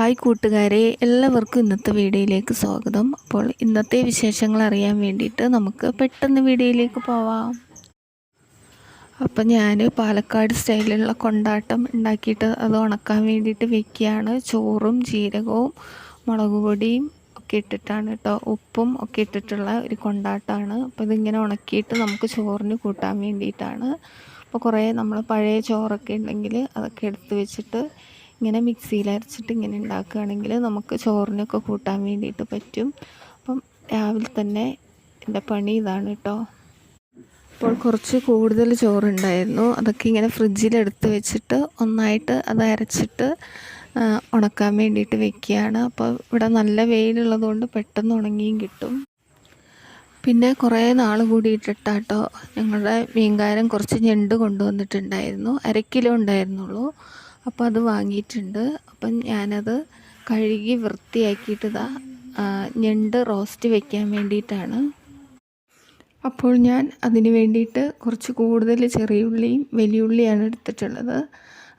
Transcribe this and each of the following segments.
Hi കൂട്ടുകാരെ എല്ലാവർക്കും ഇന്നത്തെ വീഡിയോയിലേക്ക് സ്വാഗതം. അപ്പോൾ ഇന്നത്തെ വിശേഷങ്ങൾ അറിയാൻ വേണ്ടിയിട്ട് നമുക്ക് പെട്ടെന്ന് വീഡിയോയിലേക്ക് പോവാം. അപ്പം ഞാൻ പാലക്കാട് സ്റ്റൈലിലുള്ള കൊണ്ടാട്ടം ഉണ്ടാക്കിയിട്ട് അത് ഉണക്കാൻ വേണ്ടിയിട്ട് വെക്കുകയാണ്. ചോറും ജീരകവും മുളക് പൊടിയും ഒക്കെ ഇട്ടിട്ടാണ് കേട്ടോ. ഉപ്പും ഒക്കെ ഇട്ടിട്ടുള്ള ഒരു കൊണ്ടാട്ടമാണ് അപ്പോൾ ഇതിങ്ങനെ ഉണക്കിയിട്ട് നമുക്ക് ചോറിന് കൂട്ടാൻ വേണ്ടിയിട്ടാണ്. അപ്പോൾ കുറേ നമ്മൾ പഴയ ചോറൊക്കെ ഉണ്ടെങ്കിൽ അതൊക്കെ എടുത്ത് വെച്ചിട്ട് ഇങ്ങനെ മിക്സിയിൽ അരച്ചിട്ട് ഇങ്ങനെ ഉണ്ടാക്കുകയാണെങ്കിൽ നമുക്ക് ചോറിനൊക്കെ കൂട്ടാൻ വേണ്ടിയിട്ട് പറ്റും. അപ്പം രാവിലെ തന്നെ എന്റെ പണി ഇതാണ് കേട്ടോ. അപ്പോൾ കുറച്ച് കൂടുതൽ ചോറുണ്ടായിരുന്നു. അതൊക്കെ ഇങ്ങനെ ഫ്രിഡ്ജിലെടുത്ത് വെച്ചിട്ട് ഒന്നായിട്ട് അത് അരച്ചിട്ട് ഉണക്കാൻ വേണ്ടിയിട്ട് വെക്കുകയാണ്. അപ്പോൾ ഇവിടെ നല്ല വെയിലുള്ളതുകൊണ്ട് പെട്ടെന്ന് ഉണങ്ങിയും കിട്ടും. പിന്നെ കുറേ നാൾ കൂടിയിട്ടിട്ടാട്ടോ ഞങ്ങളുടെ മീൻകാരൻ കുറച്ച് ഞണ്ട് കൊണ്ടുവന്നിട്ടുണ്ടായിരുന്നു. അര കിലോ ഉണ്ടായിരുന്നുള്ളൂ. അപ്പോൾ അത് വാങ്ങിയിട്ടുണ്ട്. അപ്പം ഞാനത് കഴുകി വൃത്തിയാക്കിയിട്ട് ഇതാ ഞണ്ട് റോസ്റ്റ് വെക്കാൻ വേണ്ടിയിട്ടാണ്. അപ്പോൾ ഞാൻ അതിന് വേണ്ടിയിട്ട് കുറച്ച് കൂടുതൽ ചെറിയുള്ളിയും വലിയുള്ളിയാണ് എടുത്തിട്ടുള്ളത്.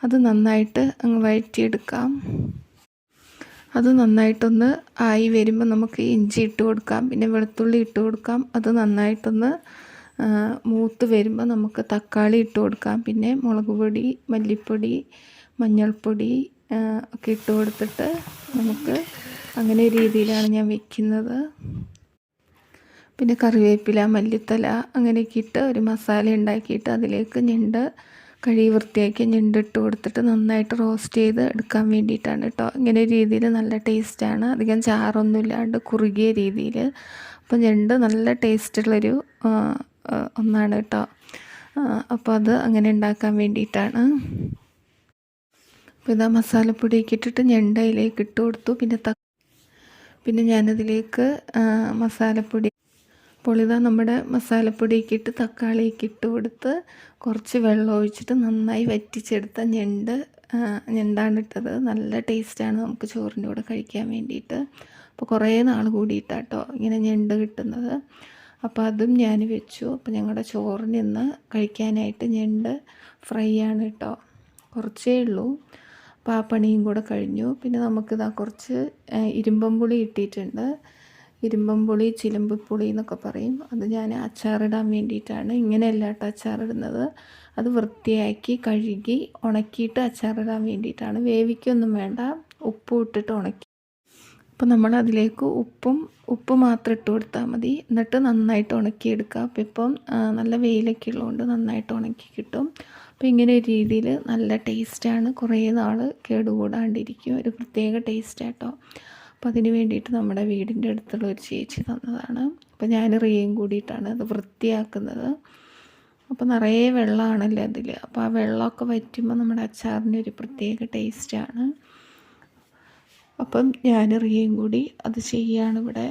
അത് നന്നായിട്ട് അങ്ങ് വഴറ്റിയെടുക്കാം. അത് നന്നായിട്ടൊന്ന് ആയി വരുമ്പോൾ നമുക്ക് ഇഞ്ചി ഇട്ട് കൊടുക്കാം. പിന്നെ വെളുത്തുള്ളി ഇട്ട് കൊടുക്കാം. അത് നന്നായിട്ടൊന്ന് മൂത്ത് വരുമ്പോൾ നമുക്ക് തക്കാളി ഇട്ട് കൊടുക്കാം. പിന്നെ മുളക് പൊടി മല്ലിപ്പൊടി മഞ്ഞൾപ്പൊടി ഒക്കെ ഇട്ട് കൊടുത്തിട്ട് നമുക്ക് അങ്ങനെ രീതിയിലാണ് ഞാൻ വെക്കുന്നത്. പിന്നെ കറിവേപ്പില മല്ലിത്തല അങ്ങനെയൊക്കെ ഇട്ട് ഒരു മസാല ഉണ്ടാക്കിയിട്ട് അതിലേക്ക് ഞണ്ട് കഴുകി വൃത്തിയാക്കി ഞണ്ട് ഇട്ട് കൊടുത്തിട്ട് നന്നായിട്ട് റോസ്റ്റ് ചെയ്ത് എടുക്കാൻ വേണ്ടിയിട്ടാണ് കേട്ടോ. ഇങ്ങനെ രീതിയിൽ നല്ല ടേസ്റ്റാണ് അധികം ചാറൊന്നും ഇല്ലാണ്ട് കുറുകിയ രീതിയിൽ. അപ്പോൾ ഞണ്ട് നല്ല ടേസ്റ്റുള്ളൊരു ഒന്നാണ് കേട്ടോ. അപ്പോൾ അത് അങ്ങനെ ഉണ്ടാക്കാൻ വേണ്ടിയിട്ടാണ്. അപ്പോൾ ഇതാ മസാലപ്പൊടിയൊക്കെ ഇട്ടിട്ട് ഞണ്ടയിലേക്ക് ഇട്ട് കൊടുത്തു. പിന്നെ ത പിന്നെ ഞാനതിലേക്ക് മസാലപ്പൊടി. അപ്പോൾ ഇതാ നമ്മുടെ മസാലപ്പൊടിയൊക്കെ ഇട്ട് തക്കാളിയൊക്കെ ഇട്ട് കൊടുത്ത് കുറച്ച് വെള്ളം ഒഴിച്ചിട്ട് നന്നായി വറ്റിച്ചെടുത്ത ഞണ്ട് ഞണ്ടാണ് ഇട്ടത്. നല്ല ടേസ്റ്റാണ് നമുക്ക് ചോറിന്റെ കൂടെ കഴിക്കാൻ വേണ്ടിയിട്ട്. അപ്പോൾ കുറേ നാൾ കൂടിയിട്ടാട്ടോ ഇങ്ങനെ ഞണ്ട് കിട്ടുന്നത്. അപ്പോൾ അതും ഞാൻ വെച്ചു. അപ്പോൾ ഞങ്ങളുടെ ചോറിന് ഇന്ന് കഴിക്കാനായിട്ട് ഞണ്ട് ഫ്രൈ ആണ് കേട്ടോ. കുറച്ചേ ഉള്ളൂ. അപ്പോൾ ആ പണിയും കൂടെ കഴിഞ്ഞു. പിന്നെ നമുക്കിതാ കുറച്ച് ഇരുമ്പം പുളി ഇട്ടിട്ടുണ്ട്. ഇരുമ്പം പുളി ചിലമ്പുപുളി എന്നൊക്കെ പറയും. അത് ഞാൻ അച്ചാറിടാൻ വേണ്ടിയിട്ടാണ് ഇങ്ങനെയല്ല കേട്ടോ അച്ചാറിടുന്നത്. അത് വൃത്തിയാക്കി കഴുകി ഉണക്കിയിട്ട് അച്ചാറിടാൻ വേണ്ടിയിട്ടാണ്. വേവിക്കൊന്നും വേണ്ട. ഉപ്പും ഇട്ടിട്ട് ഉണക്കി. അപ്പോൾ നമ്മൾ അതിലേക്ക് ഉപ്പും ഉപ്പ് മാത്രം ഇട്ട് കൊടുത്താൽ മതി. എന്നിട്ട് നന്നായിട്ട് ഉണക്കിയെടുക്കുക അപ്പോൾ ഇപ്പം നല്ല വെയിലൊക്കെ ഉള്ളതുകൊണ്ട് നന്നായിട്ട് ഉണക്കി കിട്ടും. അപ്പോൾ ഇങ്ങനെ ഒരു രീതിയിൽ നല്ല ടേസ്റ്റാണ് കുറേ നാൾ കേടുകൂടാണ്ടിരിക്കും. ഒരു പ്രത്യേക ടേസ്റ്റ് കേട്ടോ അപ്പോൾ അതിന് വേണ്ടിയിട്ട് നമ്മുടെ വീടിന്റെ അടുത്തുള്ള ഒരു ചേച്ചി തന്നതാണ്. അപ്പോൾ ഞാൻ റിയയും കൂടിയിട്ടാണ് അത് വൃത്തിയാക്കുന്നത്. അപ്പോൾ നിറയെ വെള്ളമാണല്ലോ അതിൽ അപ്പോൾ ആ വെള്ളമൊക്കെ വറ്റുമ്പോൾ നമ്മുടെ അച്ചാറിന് ഒരു പ്രത്യേക ടേസ്റ്റാണ് അപ്പം ഞാൻ റിയയും കൂടി അത് ചെയ്യാണ് ഇവിടെ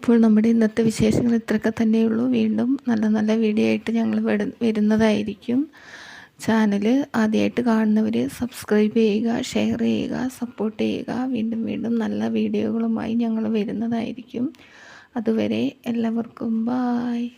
അപ്പോൾ നമ്മുടെ ഇന്നത്തെ വിശേഷങ്ങൾ ഇത്രയൊക്കെ തന്നെയുള്ളൂ. വീണ്ടും നല്ല നല്ല വീഡിയോ ആയിട്ട് ഞങ്ങൾ വരുന്നതായിരിക്കും. ചാനൽ ആദ്യമായിട്ട് കാണുന്നവർ സബ്സ്ക്രൈബ് ചെയ്യുക ഷെയർ ചെയ്യുക സപ്പോർട്ട് ചെയ്യുക. വീണ്ടും വീണ്ടും നല്ല വീഡിയോകളുമായി ഞങ്ങൾ വരുന്നതായിരിക്കും. അതുവരെ എല്ലാവർക്കും ബായ്